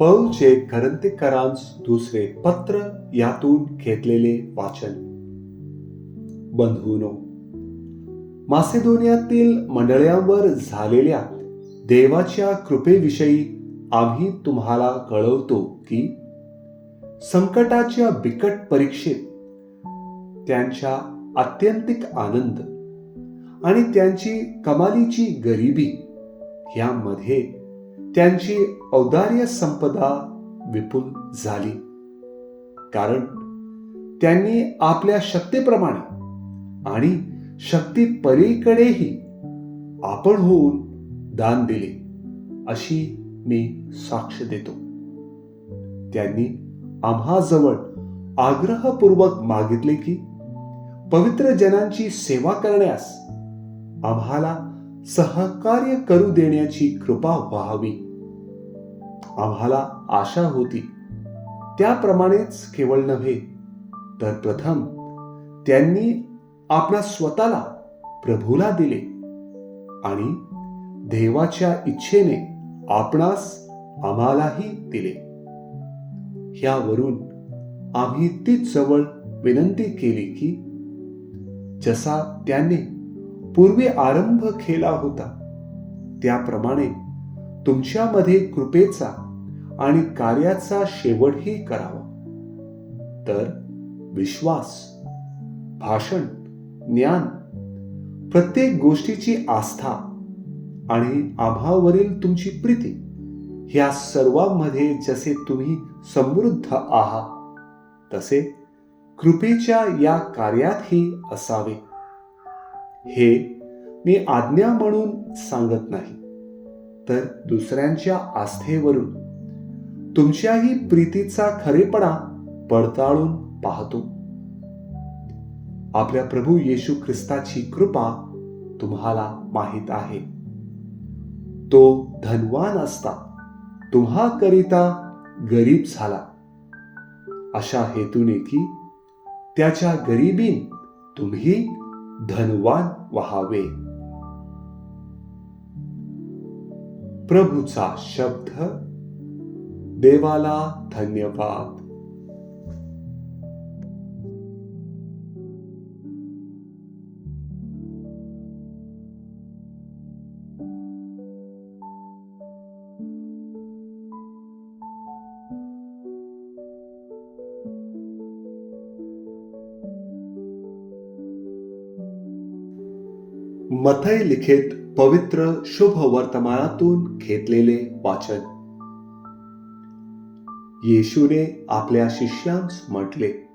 पौलचे करंतेकरांस दुसरे पत्र यातून घेतलेले वाचन. बंधूनो मासेदोनियातील मंडळांवर झालेल्या देवाच्या कृपेविषयी आम्ही तुम्हाला कळवतो की संकटाच्या बिकट परीक्षेत त्यांच्या आत्यंतिक आनंद आणि त्यांची कमालीची गरिबी यामध्ये त्यांची औदार्य संपदा विपुल झाली. कारण त्यांनी आपल्या शक्तीप्रमाणे आणि शक्ती परीकडेही आपण होऊन दान दिले अशी मी साक्ष देतो. त्यांनी आम्हाजवळ आग्रहपूर्वक मागितले की पवित्र जनांची सेवा करण्यास आम्हाला सहकार्य करू देण्याची कृपा व्हावी. आम्हाला आशा होती. त्याप्रमाणेच केवळ नव्हे तर प्रथम त्यांनी आपणा स्वतःला प्रभूला दिले आणि देवाच्या इच्छेने आपणास आम्हालाही दिले. ह्यावरून आम्ही तीच जवळ विनंती केली की जसा त्याने पूर्वी आरंभ केला होता त्याप्रमाणे तुमच्यामध्ये कृपेचा आणि कार्याचा शेवटही करावा. तर विश्वास भाषण ज्ञान प्रत्येक गोष्टीची आस्था आणि आम्हावरील तुमची प्रीती ह्या सर्वांमध्ये जसे तुम्ही समृद्ध आहात तसे कृपेच्या या कार्यातही असावे. हे मी आज्ञा म्हणून सांगत नाही. तर दुसऱ्यांच्या आस्थेवरून तुमच्याही प्रीतीचा खरेपणा पडताळून पाहतो. आपल्या प्रभू येशू ख्रिस्ताची कृपा तुम्हाला माहीत आहे. तो धनवान असता तुम्हा करिता गरीब झाला. अशा हेतूने की त्याच्या गरिबी तुम्ही धनवान व्हावे. प्रभूचा शब्द देवाला धन्यवाद मथय लिखित पवित्र शुभ वर्तमानातून घेतलेले वाचन येशूने आपल्या शिष्यांस म्हटले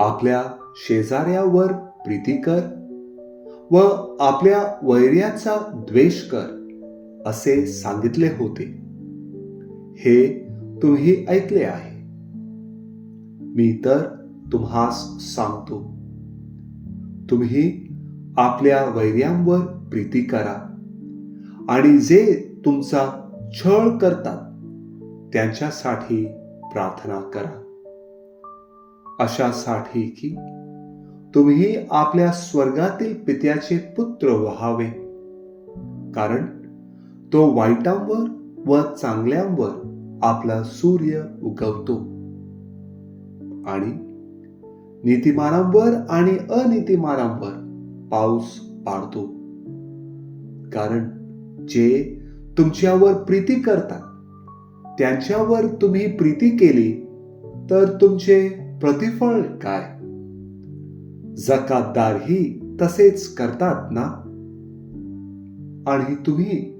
आपल्या शेजाऱ्यावर प्रीती कर व आपल्या वैर्याचा द्वेष कर असे सांगितले होते. हे तुम्ही ऐकले आहे. मी तर तुम्हास सांगतो. तुम्ही आपल्या वैर्यांवर प्रीती करा आणि जे तुमचा छळ करतात त्यांच्यासाठी प्रार्थना करा. अशासाठी की तुम्ही आपल्या स्वर्गातील पित्याचे पुत्र व्हावे. कारण तो वाईटांवर व चांगल्यांवर आपला सूर्य उगवतो. आणि नीतिमानांवर आणि अनितिमानांवर पाऊस पाडतो. कारण जे तुमच्यावर प्रीती करतात त्यांच्यावर तुम्ही प्रीती केली तर तुमचे प्रतिफळ काय? जकातदारही तसेच करतात ना? आणि तुम्ही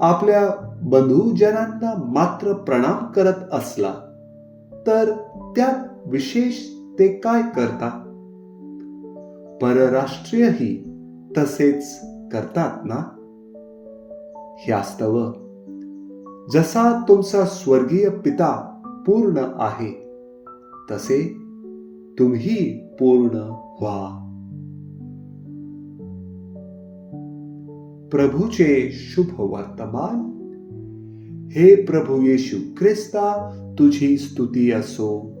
आपल्या बंधुजनांना मात्र प्रणाम करत असला तर त्यात विशेष ते काय करता? परराष्ट्रीयही तसेच करतात ना? ह्यास्तव जसा तुमचा स्वर्गीय पिता पूर्ण आहे तसे तुम्ही पूर्ण व्हा. प्रभूचे शुभ वर्तमान. हे प्रभू येशू ख्रिस्ता तुझी स्तुती असो.